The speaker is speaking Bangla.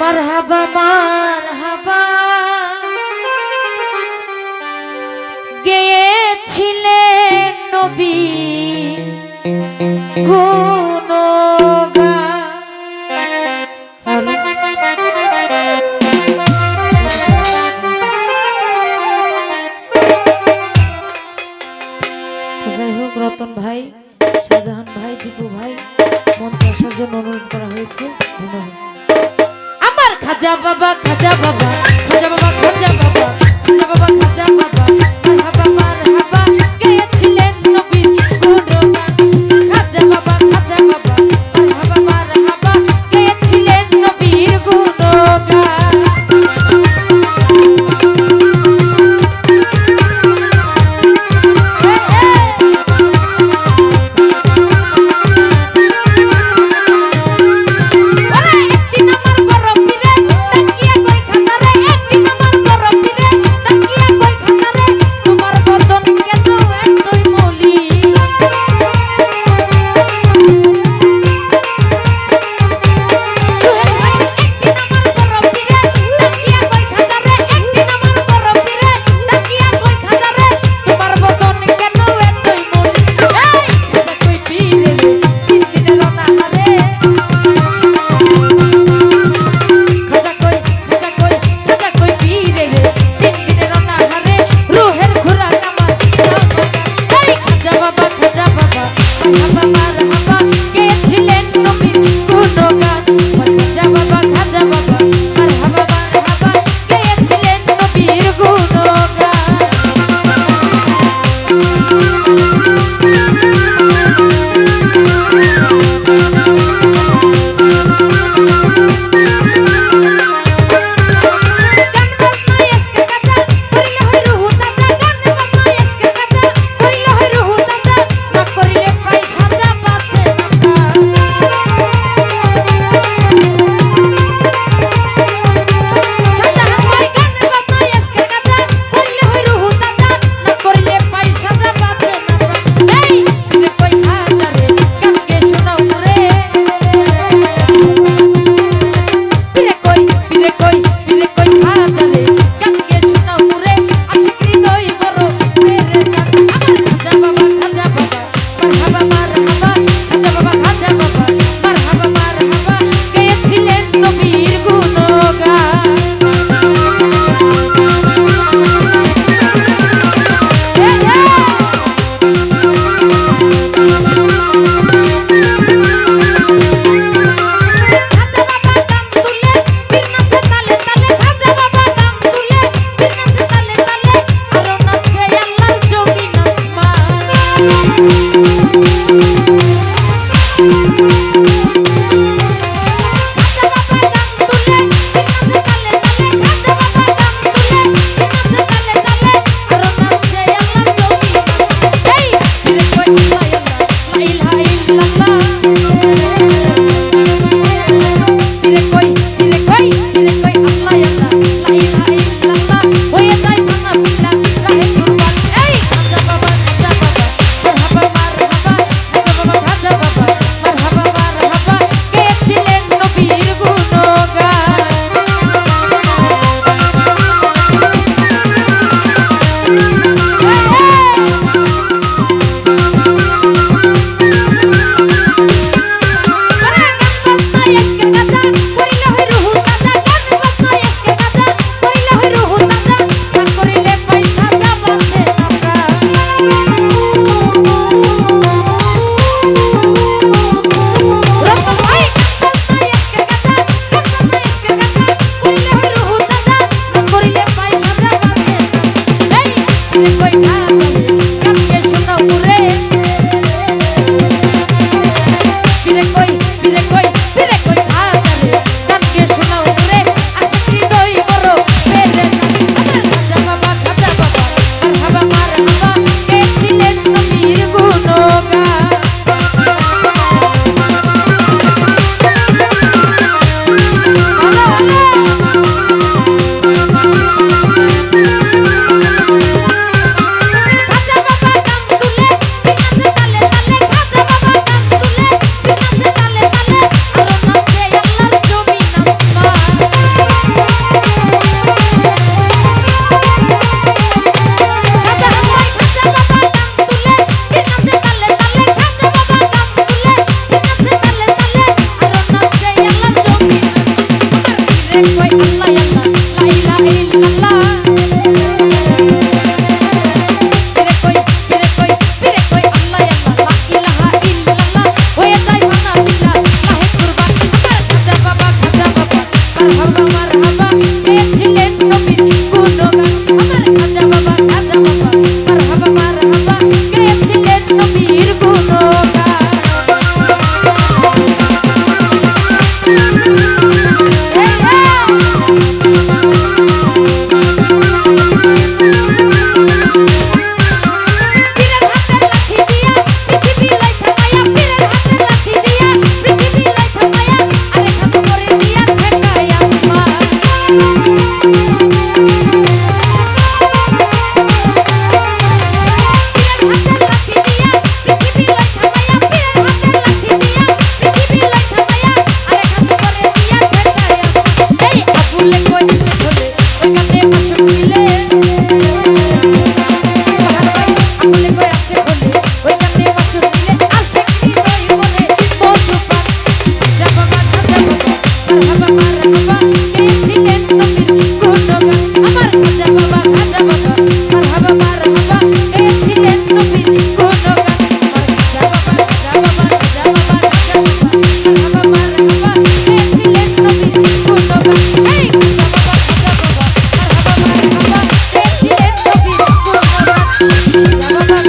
মারহাবা মারহাবা। গেয়েছিলেন নবী যাই হোক, রতন ভাই, শাহজাহান ভাই, দীপু ভাই মঞ্চে আসার জন্য অনুরোধ করা হয়েছে। ধন্যবাদ। খাজা বাবা খাজা বাবা খাজা বাবা খাজা বাবা খাজা বাবা খাজা বাবা। Thank you. বাবা